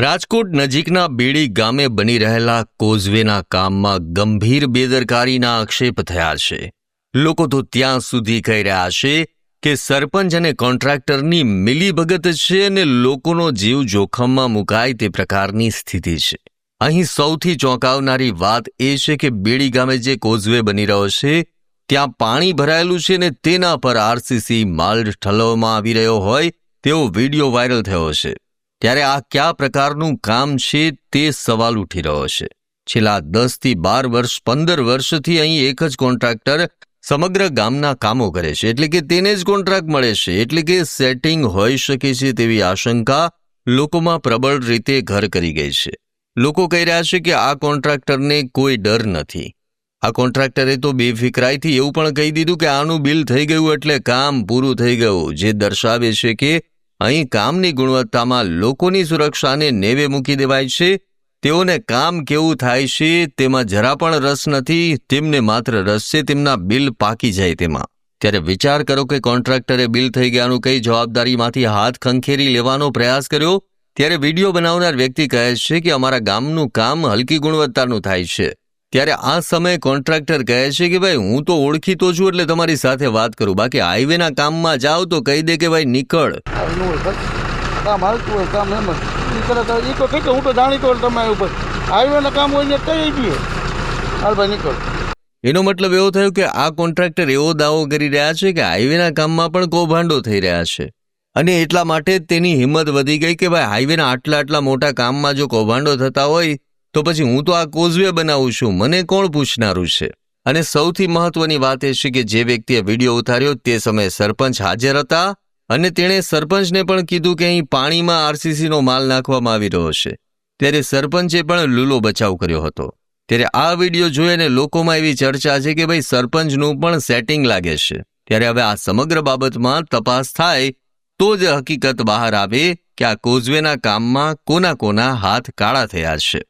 રાજકોટ નજીકના બેડી ગામે બની રહેલા કોઝવેના કામમાં ગંભીર બેદરકારીના આક્ષેપ થયા છે. લોકો તો ત્યાં સુધી કહી રહ્યા છે કે સરપંચ અને કોન્ટ્રાક્ટરની મિલીભગત છે અને લોકોનો જીવ જોખમમાં મુકાય તે પ્રકારની સ્થિતિ છે. અહીં સૌથી ચોંકાવનારી વાત એ છે કે બેડી ગામે જે કોઝવે બની રહ્યો છે, ત્યાં પાણી ભરાયેલું છે ને તેના પર આરસીસી માલ ઠલવવામાં આવી રહ્યો હોય તેવો વીડિયો વાયરલ થયો છે. ત્યારે આ કયા પ્રકારનું કામ છે તે સવાલ ઉઠી રહ્યો છે. છેલ્લા દસથી બાર વર્ષ, પંદર વર્ષથી અહીં એક જ કોન્ટ્રાક્ટર સમગ્ર ગામના કામો કરે છે. એટલે કે તેને જ કોન્ટ્રાક્ટ મળે છે. એટલે કે સેટિંગ હોઈ શકે છે તેવી આશંકા લોકોમાં પ્રબળ રીતે ઘર કરી ગઈ છે. લોકો કહી રહ્યા છે કે આ કોન્ટ્રાક્ટરને કોઈ ડર નથી. આ કોન્ટ્રાક્ટરે તો બેફિકરાઈથી એવું પણ કહી દીધું કે આનું બિલ થઈ ગયું એટલે કામ પૂરું થઈ ગયું. જે દર્શાવે છે કે અહીં કામની ગુણવત્તામાં લોકોની સુરક્ષાને નેવે મૂકી દેવાય છે. તેઓને કામ કેવું થાય છે, તેમાં જરા પણ રસ નથી, તેમને માત્ર રસ છે, તેમના બિલ પાકી જાય તેમાં. ત્યારે વિચાર કરો કે કોન્ટ્રાક્ટરે બિલ થઈ ગયાનું કઈ જવાબદારીમાંથી હાથ ખંખેરી લેવાનો પ્રયાસ કર્યો, ત્યારે વીડિયો બનાવનાર વ્યક્તિ કહે છે કે અમારા ગામનું કામ હલકી ગુણવત્તાનું થાય છે. ત્યારે આ સમયે કોન્ટ્રાક્ટર કહે છે કે ભાઈ હું તો ઓળખીતો છું એટલે તમારી સાથે વાત કરું. બાકી હાઈવેના કામમાં જાઓ તો કહી દે કે ભાઈ નીકળ. કામ હાલતું હોય કામ એમ જ. તો ઈ તો ઠીક હું તો જાણીતો હોય તમારી ઉપર. હાઈવેના કામ હોય ને કઈ દઈએ હાલ ભાઈ નીકળ. એનો મતલબ એવો થયો કે આ કોન્ટ્રાક્ટર એવો દાવો કરી રહ્યા છે કે હાઈવેના કામમાં પણ કૌભાંડો થઈ રહ્યા છે. અને એટલા માટે તેની હિંમત વધી ગઈ કે ભાઈ હાઈવેના આટલા આટલા મોટા કામમાં જો કૌભાંડો થતા હોય તો પછી હું તો આ કોઝવે બનાવું છું. મને કોણ પૂછનારું છે? અને સૌથી મહત્વની વાત એ છે કે જે વ્યક્તિએ વીડિયો ઉતાર્યો તે સમયે સરપંચ હાજર હતા અને તેણે સરપંચને પણ કીધું કે અહીં પાણીમાં આરસીસીનો માલ નાખવામાં આવી રહ્યો છે. ત્યારે સરપંચે પણ લૂલો બચાવ કર્યો હતો. ત્યારે આ વીડિયો જોઈને લોકોમાં એવી ચર્ચા છે કે ભાઈ સરપંચનું પણ સેટિંગ લાગે છે. ત્યારે હવે આ સમગ્ર બાબતમાં તપાસ થાય તો જ હકીકત બહાર આવે કે આ કોઝવેના કામમાં કોના કોના હાથ કાળા થયા છે.